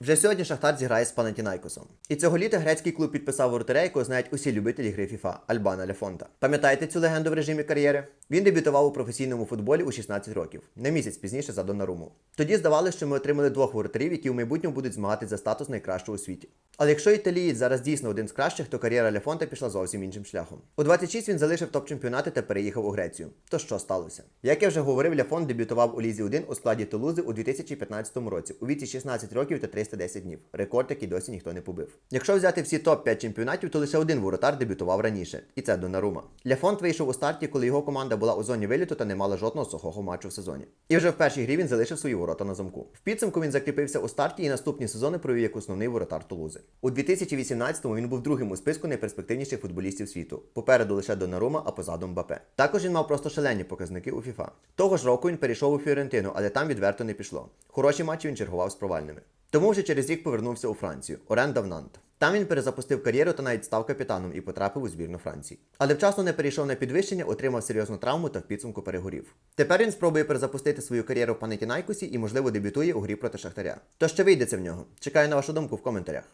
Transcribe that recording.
Вже сьогодні Шахтар зіграє з Панатінайкосом. І цього літа грецький клуб підписав воротаря, якого знають усі любителі гри FIFA – Альбана Лефонта. Пам'ятаєте цю легенду в режимі кар'єри? Він дебютував у професійному футболі у 16 років, на місяць пізніше за Доннаруму. Тоді здавалося, що ми отримали двох воротарів, які в майбутньому будуть змагатися за статус найкращого у світі. Але якщо італієць зараз дійсно один з кращих, то кар'єра Лефонта пішла зовсім іншим шляхом. У 26 він залишив топ-чемпіонати та переїхав у Грецію. То що сталося? Як я вже говорив, Лефон дебютував у Лізі 1 у складі Тулузи у 2015 році у віці 16 років та 310 днів. Рекорд, який досі ніхто не побив. Якщо взяти всі топ-5 чемпіонатів, то лише один воротар дебютував раніше, і це Донарума. Лефонт вийшов у старті, коли його команда була у зоні виліту та не мала жодного сухого матчу в сезоні. І вже в першій грі він залишив свої ворота на замку. В підсумку він закріпився у старті і наступні сезони провів як основний воротар Тулузи. У 2018-му він був другим у списку найперспективніших футболістів світу. Попереду лише Донарума, а позаду Мбапе. Також він мав просто шалені показники у FIFA. Того ж року він перейшов у Фіорентину, але там відверто не пішло. Хороші матчі він чергував з провальними. Тому вже через рік повернувся у Францію. Оренда Нант. Там він перезапустив кар'єру та навіть став капітаном і потрапив у збірну Франції. Але вчасно не перейшов на підвищення, отримав серйозну травму та в підсумку перегорів. Тепер він спробує перезапустити свою кар'єру в Панетінайкусі і, можливо, дебютує у грі проти Шахтаря. То що вийде це в нього? Чекаю на вашу думку в коментарях.